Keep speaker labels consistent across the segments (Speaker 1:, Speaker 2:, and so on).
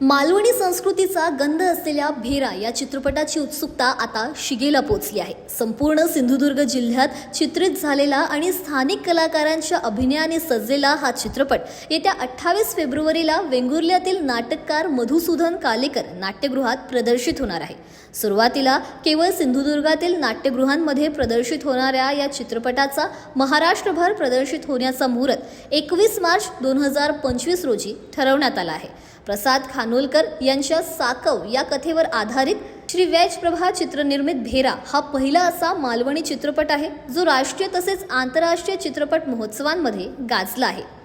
Speaker 1: मालवणी संस्कृतीचा गंध असलेल्या भेरा या चित्रपटाची उत्सुकता आता शिगेला पोचली आहे. संपूर्ण सिंधुदुर्ग जिल्ह्यात चित्रित झालेला आणि स्थानिक कलाकारांच्या अभिनयाने सजलेला हा चित्रपट येत्या अठ्ठावीस फेब्रुवारीला वेंगुर्ल्यातील नाटककार मधुसूदन कालेकर नाट्यगृहात प्रदर्शित होणार आहे. सुरुवातीला केवळ सिंधुदुर्गातील नाट्यगृहांमध्ये प्रदर्शित होणाऱ्या या चित्रपटाचा महाराष्ट्रभर प्रदर्शित होण्याचा मुहूर्त एकवीस मार्च दोन हजार पंचवीस रोजी ठरवण्यात आला आहे. प्रसाद खानोलकर यांच्या साकव या कथेवर आधारित श्री वैज प्रभा चित्रनिर्मित भेरा हा पहिला असा मालवणी चित्रपट आहे जो राष्ट्रीय तसेच आंतरराष्ट्रीय चित्रपट महोत्सवांमध्ये गाजला आहे.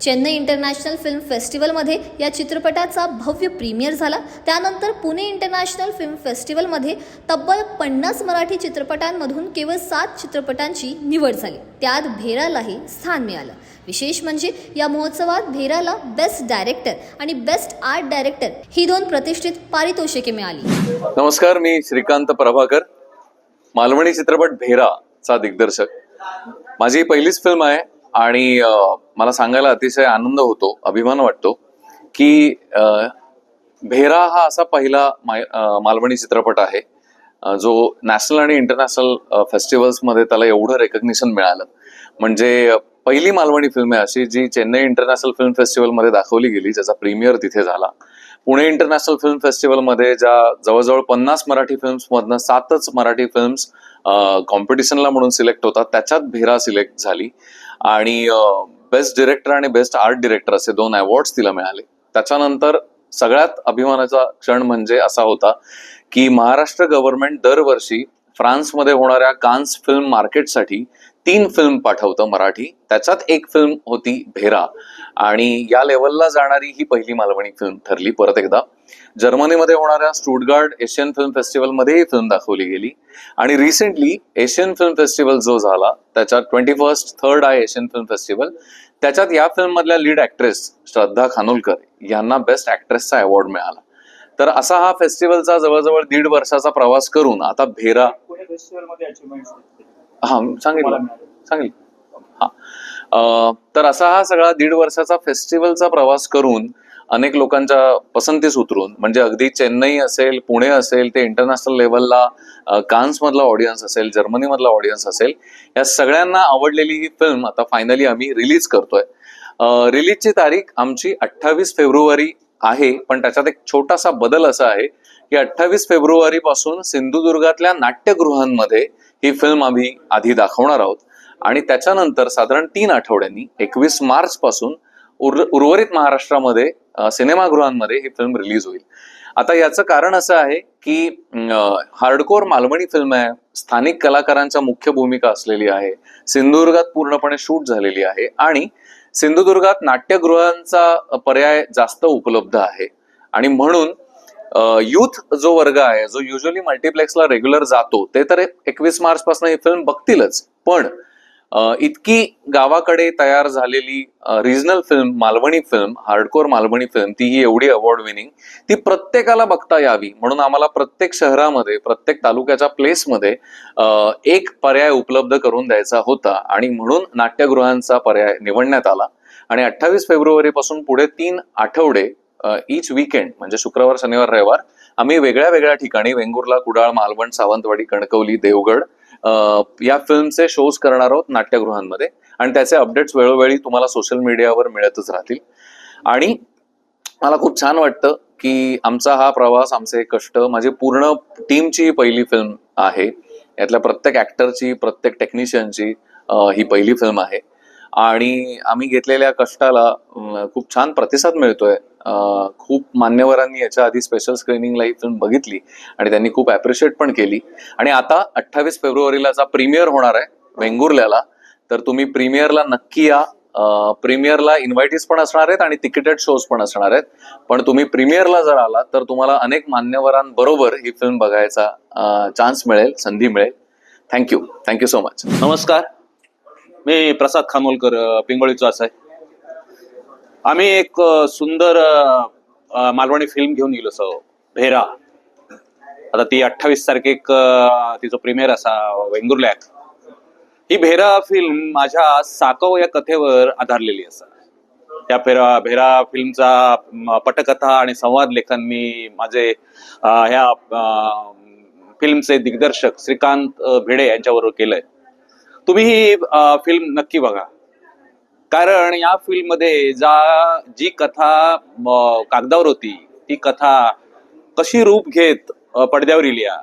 Speaker 1: चेन्नई इंटरनॅशनल फिल्म फेस्टिवलमध्ये या चित्रपटाचा भव्य प्रीमियर झाला. त्यानंतर पुणे इंटरनॅशनल फिल्म फेस्टिवलमध्ये तब्बल पन्नास मराठी चित्रपटांमधून केवळ सात चित्रपटांची निवड झाली. त्यात भेरालाही स्थान मिळालं. विशेष म्हणजे या महोत्सवात भेराला बेस्ट डायरेक्टर आणि बेस्ट आर्ट डायरेक्टर ही दोन प्रतिष्ठित पारितोषिके मिळाली.
Speaker 2: नमस्कार मी श्रीकांत प्रभाकर मालवणी चित्रपट भेराचा दिग्दर्शक. माझी पहिलीच फिल्म आहे आणि मला सांगायला अतिशय आनंद होतो अभिमान वाटतो की भेरा हा असा पहिला मालवणी चित्रपट आहे जो नॅशनल आणि इंटरनॅशनल फेस्टिवल्समध्ये त्याला एवढं रेकग्निशन मिळालं. म्हणजे पहिली मालवणी फिल्म आहे अशी जी चेन्नई इंटरनॅशनल फिल्म फेस्टिवलमध्ये दाखवली गेली ज्याचा प्रीमियर तिथे झाला. पुणे इंटरनॅशनल फिल्म फेस्टिवलमध्ये ज्या जवळजवळ पन्नास मराठी फिल्म्समधनं सातच मराठी फिल्म्स कॉम्पिटिशनला म्हणून सिलेक्ट होतात त्याच्यात भेरा सिलेक्ट झाली. आणि बेस्ट डिरेक्टर आणि बेस्ट आर्ट डिरेक्टर असे दोन अवॉर्ड्स तिला मिळाले. त्याच्यानंतर सगळ्यात अभिमानाचा क्षण म्हणजे असा होता की महाराष्ट्र गव्हर्नमेंट दरवर्षी फ्रान्समध्ये होणाऱ्या कान्स फिल्म मार्केटसाठी तीन फिल्म पाठवतं मराठी. त्याच्यात एक फिल्म होती भेरा. आणि या लेवलला जाणारी ही पहिली मालवणी फिल्म ठरली. परत एकदा जर्मनीमध्ये होणाऱ्या स्टुटगार्ड एशियन फिल्म फेस्टिवलमध्ये ही फिल्म दाखवली गेली. आणि रिसेंटली एशियन फिल्म फेस्टिवल जो झाला त्याच्यात ट्वेंटी फर्स्ट थर्ड आहे एशियन फिल्म फेस्टिवल त्याच्यात या फिल्म मधल्या लीड ऍक्ट्रेस श्रद्धा खानोलकर यांना बेस्ट ऍक्ट्रेसचा अवॉर्ड मिळाला. तर असा हा फेस्टिवलचा जवळजवळ दीड वर्षाचा प्रवास करून आता भेरा हा सांगितलं. सांगितलं. हा. अं, तर असा हा सगळा दीड वर्षाचा फेस्टिवलचा प्रवास करून अनेक लोकांच्या पसंतीस उतरून म्हणजे अगदी चेन्नई असेल पुणे असेल ते इंटरनॅशनल लेवलला कान्स मधला ऑडियन्स असेल जर्मनी मधला ऑडियन्स असेल या सगळ्यांना आवडलेली ही फिल्म आता फायनली आम्ही रिलीज करतोय. रिलीजची तारीख आमची अठ्ठावीस फेब्रुवारी आहे पण त्याच्यात एक छोटासा बदल असा आहे की अठ्ठावीस फेब्रुवारी पासून सिंधुदुर्गातल्या नाट्यगृहांमध्ये ही फिल्म आम्ही आधी दाखवणार आहोत. आणि त्याच्यानंतर साधारण तीन आठवड्यांनी एकवीस मार्च पासून उर उर्वरित महाराष्ट्रामध्ये सिनेमागृहांमध्ये ही फिल्म रिलीज होईल. आता याचं कारण असं आहे की हार्डकोर मालवणी फिल्म आहे स्थानिक कलाकारांच्या मुख्य भूमिका असलेली आहे सिंधुदुर्गात पूर्णपणे शूट झालेली आहे आणि सिंधुदुर्गात नाट्यगृहांचा पर्याय जास्त उपलब्ध आहे. आणि म्हणून युथ जो वर्ग आहे जो युजली मल्टिप्लेक्सला रेग्युलर जातो ते तर एकवीस मार्च पासून ही फिल्म बघतीलच. पण इतकी गावाकडे तयार झालेली regional film Malvani film hardcore Malvani film ती ही एवढी अवॉर्ड विनिंग ती प्रत्येकाला बघता यावी. म्हणून आम्हाला प्रत्येक शहरामध्ये प्रत्येक तालुक्याच्या प्लेसमध्ये एक पर्याय उपलब्ध करून द्यायचा होता. आणि म्हणून नाट्यगृहांचा पर्याय निवडण्यात आला. आणि अठ्ठावीस फेब्रुवारी पासून पुढे तीन आठवडे इच वीकेंड म्हणजे शुक्रवार शनिवार रविवार आम्ही वेगळ्या वेगळ्या ठिकाणी वेंगुर्ला कुडाळ मालवण सावंतवाडी कणकवली देवगड या फिल्मचे शोज करणार आहोत नाट्यगृहांमध्ये. आणि त्याचे अपडेट्स वेळोवेळी तुम्हाला सोशल मीडियावर मिळतच राहतील. आणि मला खूप छान वाटतं की आमचा हा प्रवास आमचे कष्ट माझी पूर्ण टीमची पहिली फिल्म आहे. यातल्या प्रत्येक ऍक्टरची प्रत्येक टेक्निशियनची ही पहिली फिल्म आहे. आणि आम्ही घेतलेल्या कष्टाला खूप छान प्रतिसाद मिळतोय. खूप मान्यवरांनी याच्या आधी स्पेशल स्क्रीनिंगला ही फिल्म बघितली आणि त्यांनी खूप ऍप्रिशिएट पण केली. आणि आता अठ्ठावीस फेब्रुवारीलाचा प्रीमियर होणार आहे वेंगुर्ल्याला तर तुम्ही प्रीमियरला नक्की या. प्रीमियरला इन्व्हायटीज पण असणार आहेत आणि तिकिटेड शोज पण असणार आहेत. पण तुम्ही प्रीमियरला जर आलात तर तुम्हाला अनेक मान्यवरांबरोबर ही फिल्म बघायचा चान्स मिळेल संधी मिळेल. थँक्यू थँक्यू सो मच
Speaker 3: नमस्कार. मी प्रसाद खानोलकर पिंगोळीचो असं आहे. आम्ही एक सुंदर मालवणी फिल्म घेऊन गेलो सो भेरा. आता ती अठ्ठावीस तारखेक तिचं तिचो प्रीमियर असा वेंगुर्ल्याक ही भेरा फिल्म माझ्या साकव या कथेवर आधारलेली असा. त्या फेरा भेरा फिल्मचा पटकथा आणि संवाद लेखन मी माझे ह्या फिल्मचे दिग्दर्शक श्रीकांत भिडे यांच्याबरोबर केलंय. तुम्ही ही फिल्म नक्की बघा. कारण या फिल्ममध्ये जा जी कथा कागदावर होती ती कथा कशी रूप घेत पडद्यावर इल्या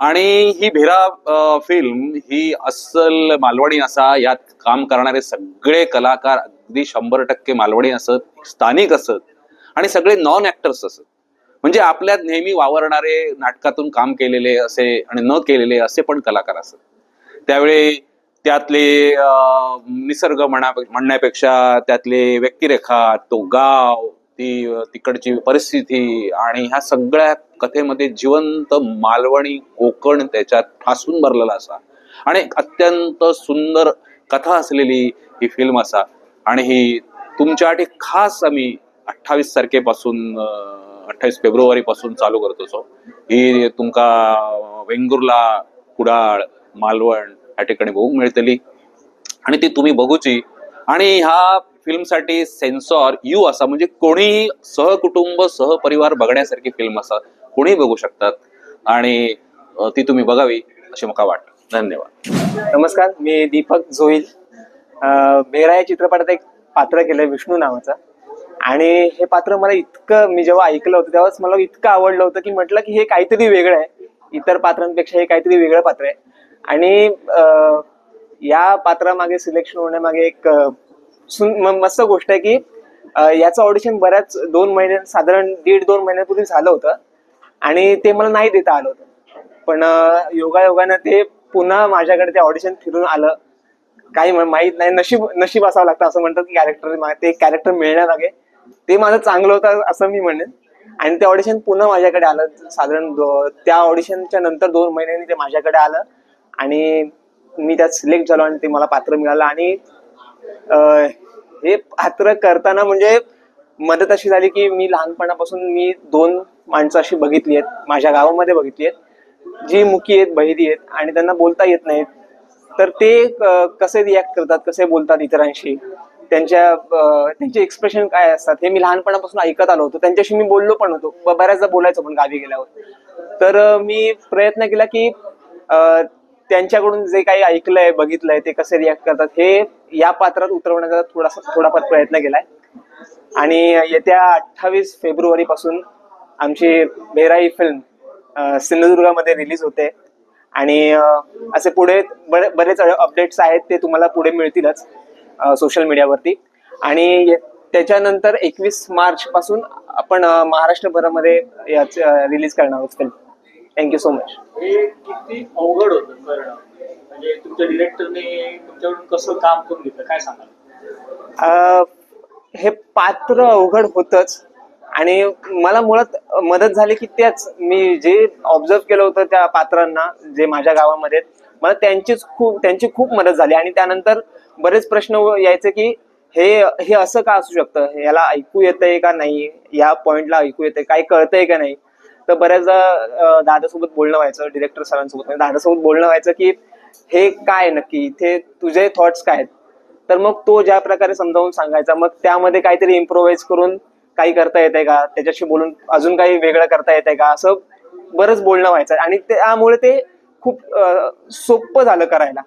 Speaker 3: आणि ही भेरा फिल्म ही अस्सल मालवणी असा यात काम करणारे सगळे कलाकार अगदी शंभर टक्के मालवणी असत स्थानिक असत आणि सगळे नॉन ऍक्टर्स असत. म्हणजे आपल्यात नेहमी वावरणारे नाटकातून काम केलेले असे आणि न केलेले असे पण कलाकार असत. त्यावेळी त्यातले अं, निसर्ग म्हणा म्हणण्यापेक्षा त्यातले व्यक्तिरेखा तो गाव ती तिकडची परिस्थिती आणि ह्या सगळ्या कथेमध्ये जिवंत मालवणी कोकण त्याच्यात ठासून भरलेला असा. आणि अत्यंत सुंदर कथा असलेली ही फिल्म असा. आणि ही तुमच्यासाठी खास आम्ही अठ्ठावीस तारखेपासून अठ्ठावीस फेब्रुवारी पासून चालू करत असो ही तुमका वेंगुर्ला कुडाळ मालवण या ठिकाणी बघूक मिळतली. आणि ती तुम्ही बघूची. आणि ह्या फिल्मसाठी सेन्सॉर यू असा म्हणजे कोणीही सहकुटुंब सहपरिवार बघण्यासारखी फिल्म असा कोणीही बघू शकतात. आणि ती तुम्ही बघावी अशी मला वाटतं धन्यवाद.
Speaker 4: नमस्कार मी दीपक जोईल. मेरा बेरा या चित्रपटात एक पात्र केलंय विष्णू नावाचं. आणि हे पात्र मला इतकं मी जेव्हा ऐकलं होतं तेव्हाच मला इतकं आवडलं होतं की म्हटलं की हे काहीतरी वेगळं आहे. इतर पात्रांपेक्षा हे काहीतरी वेगळं पात्र आहे. आणि या पात्रामागे सिलेक्शन होण्यामागे एक मस्त गोष्ट आहे की याचं ऑडिशन बऱ्याच दोन महिने साधारण दीड दोन महिन्यापूर्वी झालं होतं. आणि ते मला नाही देता आलं होतं. पण योगायोगानं ते पुन्हा माझ्याकडे ते ऑडिशन फिरून आलं. काही माहीत माहीत नाही नशीब नशीब असावं लागतं असं म्हणतात की कॅरेक्टर ते कॅरेक्टर मिळण्यामागे. ते माझं चांगलं होतं असं मी म्हणेन. आणि ते ऑडिशन पुन्हा माझ्याकडे आलं. साधारण त्या ऑडिशनच्या नंतर दोन महिन्यांनी ते माझ्याकडे आलं. आणि मी त्यात सिलेक्ट झालो आणि ते मला पात्र मिळालं. आणि हे पात्र करताना म्हणजे मदत अशी झाली की मी लहानपणापासून मी दोन माणसं अशी बघितली आहेत. माझ्या गावामध्ये बघितली आहेत. जी मुकी आहेत बहिरी आहेत आणि त्यांना बोलता येत नाहीत. तर ते कसे रिॲक्ट करतात कसे बोलतात इतरांशी? त्यांच्या त्यांचे एक्सप्रेशन काय असतात? हे मी लहानपणापासून ऐकत आलो होतो. त्यांच्याशी मी बोललो पण होतो. बऱ्याचदा बोलायचो पण गावी गेल्यावर. तर मी प्रयत्न केला की त्यांच्याकडून जे काही ऐकलंय बघितलंय ते कसे रिॲक्ट करतात हे या पात्रात उतरवण्याचा थोडासा थोडाफार प्रयत्न केलाय. आणि येत्या अठ्ठावीस फेब्रुवारी पासून आमची बेराई फिल्म सिंधुदुर्गामध्ये रिलीज होते. आणि असे पुढे बरे- बरेच अपडेट्स आहेत ते तुम्हाला पुढे मिळतीलच सोशल मीडियावरती आणि त्याच्यानंतर एकवीस मार्च पासून आपण महाराष्ट्रभरामध्ये याच रिलीज करणार आहोत फिल्म थँक्यू सो मच
Speaker 5: हे किती अवघड होतं. तुमच्या डिरेक्टरने तुमच्याकडून कसं काम करून घेतलं? काय सांगाल?
Speaker 4: हे पात्र अवघड होतच. आणि मला मुळात मदत झाली की त्याच मी जे ऑब्झर्व केलं होतं त्या पात्रांना जे माझ्या गावामध्ये मला त्यांचीच खूप त्यांची खूप मदत झाली. आणि त्यानंतर बरेच प्रश्न यायचे की हे हे असं का असू शकतं? याला ऐकू येतंय का नाही? या पॉइंटला ऐकू येतंय? काय कळतंय का नाही? तर बऱ्याचदा दादासोबत बोलणं व्हायचं डिरेक्टर सरांसोबत. म्हणजे दादासोबत बोलणं व्हायचं की हे काय नक्की? इथे तुझे थॉट्स काय आहेत? तर मग तो ज्या प्रकारे समजावून सांगायचा मग त्यामध्ये काहीतरी इम्प्रोव्हाइज करून काही करता येते का? त्याच्याशी बोलून अजून काही वेगळं करता येते का? असं बरंच बोलणं व्हायचं आणि त्यामुळे ते खूप सोपं झालं करायला.